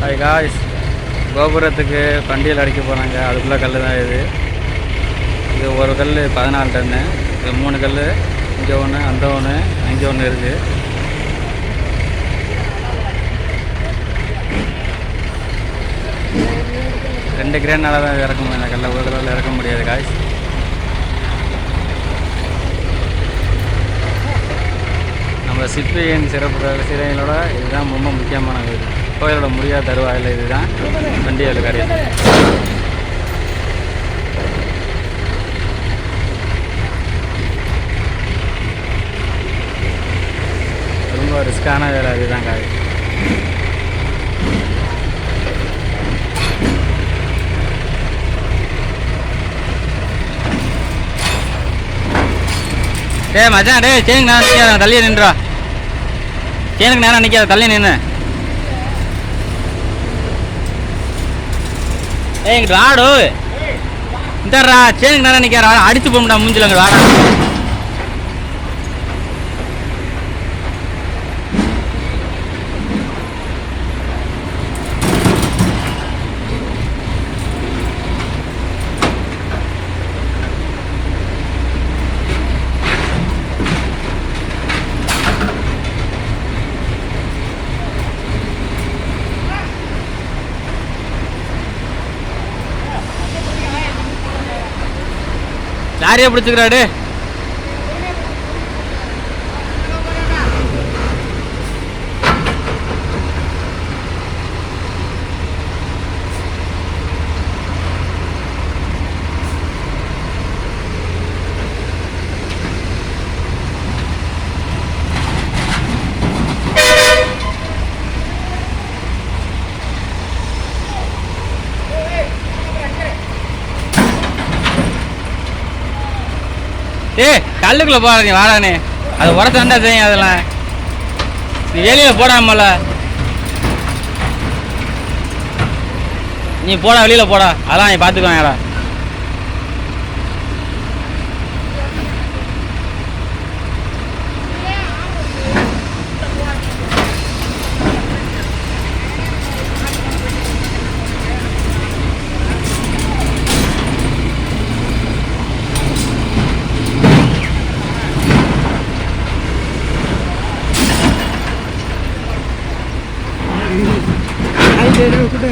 அது காய்ஸ் கோபுரத்துக்கு பண்டிகையில் அடிக்க போகிறாங்க அதுக்குள்ளே கல் தான் இது. இது ஒரு கல் பதினாலு டன்னு இது மூணு கல் இங்கே ஒன்று அந்த ஒன்று அங்கே ஒன்று இருக்குது ரெண்டு கிரேனால தான் இறக்க முடியும் இந்த கல்லை ஒரு கல்லால் இறக்க முடியாது காய்ஸ் நம்ம சிற்பியின் சிறப்பு சிறைகளோட இதுதான் ரொம்ப முக்கியமான கோயில் கோயிலோட முடியாத தருவாயில் இதுதான். வண்டியல் கிடையாது ரொம்ப ரிஸ்க்கான வேலை இதுதான் காய் டேய் மச்சான் டேய் சேனுக்கு நேரம் நிற்காத தள்ளி நின்றா சேனுக்கு நேரம் நிற்காத தள்ளி நின்று ஏய் இங்கிட்டு வாடு இந்தரா சேனுக்கு நேரம் நிற்காரா அடிச்சு போமுடா மூஞ்சில் இங்கிட்டு வாடா. லாரியை பிடிச்சிக்கிறாடு ஏய் கல்லுக்குள்ள போடா வாடானே அது உடச்சாண்டா செய்யும் அதெல்லாம். நீ வெளியில போடாமல நீ போடா வெளியில போடா. அதெல்லாம் நீ பார்த்துக்குவாங்கடா പേര് കൂടെ